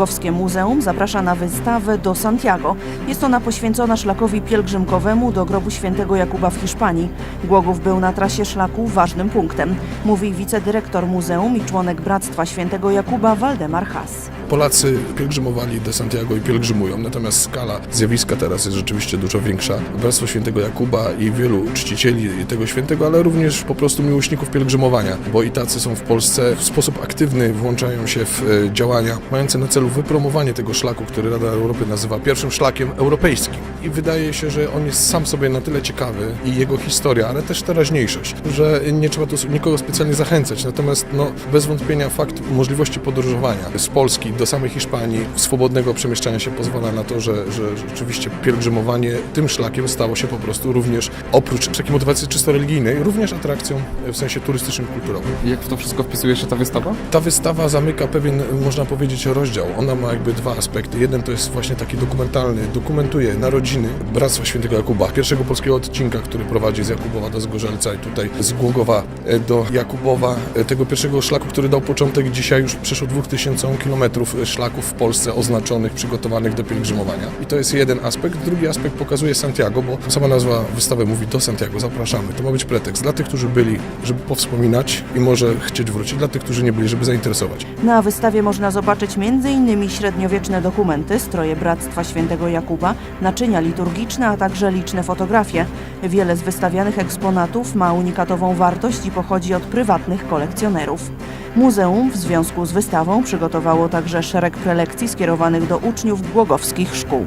Głogowskie Muzeum zaprasza na wystawę do Santiago. Jest ona poświęcona szlakowi pielgrzymkowemu do grobu świętego Jakuba w Hiszpanii. Głogów był na trasie szlaku ważnym punktem, mówi wicedyrektor muzeum i członek Bractwa Świętego Jakuba Waldemar Haas. Polacy pielgrzymowali do Santiago i pielgrzymują, natomiast skala zjawiska teraz jest rzeczywiście dużo większa. Bractwo Świętego Jakuba i wielu czcicieli tego świętego, ale również po prostu miłośników pielgrzymowania, bo i tacy są w Polsce w sposób aktywny, włączają się w e, działania mające na celu wypromowanie tego szlaku, który Rada Europy nazywa pierwszym szlakiem europejskim. I wydaje się, że on jest sam sobie na tyle ciekawy i jego historia, ale też teraźniejszość, że nie trzeba tu nikogo specjalnie zachęcać. Natomiast no, bez wątpienia fakt możliwości podróżowania z Polski do samej Hiszpanii, swobodnego przemieszczania się pozwala na to, że, że rzeczywiście pielgrzymowanie tym szlakiem stało się po prostu również, oprócz takiej motywacji czysto religijnej, również atrakcją w sensie turystycznym, kulturowym. Jak w to wszystko wpisuje się ta wystawa? Ta wystawa zamyka pewien, można powiedzieć, rozdział. Ona ma jakby dwa aspekty. Jeden to jest właśnie taki dokumentalny, dokumentuje narodziny Bractwa Świętego Jakuba, pierwszego polskiego odcinka, który prowadzi z Jakubowa do Zgorzelca i tutaj z Głogowa e, do Jakubowa, e, tego pierwszego szlaku, który dał początek dzisiaj już przeszło 2000 kilometrów e, szlaków w Polsce oznaczonych, przygotowanych do pielgrzymowania. I to jest jeden aspekt. Drugi aspekt pokazuje Santiago, bo sama nazwa wystawy mówi do Santiago, zapraszamy. To ma być pretekst dla tych, którzy byli, żeby powspominać i może chcieć wrócić, dla tych, którzy nie byli, żeby zainteresować. Na wystawie można zobaczyć m.in. średniowieczne dokumenty, stroje Bractwa Świętego Jakuba, naczynia liturgiczne, a także liczne fotografie. Wiele z wystawianych eksponatów ma unikatową wartość i pochodzi od prywatnych kolekcjonerów. Muzeum w związku z wystawą przygotowało także szereg prelekcji skierowanych do uczniów głogowskich szkół.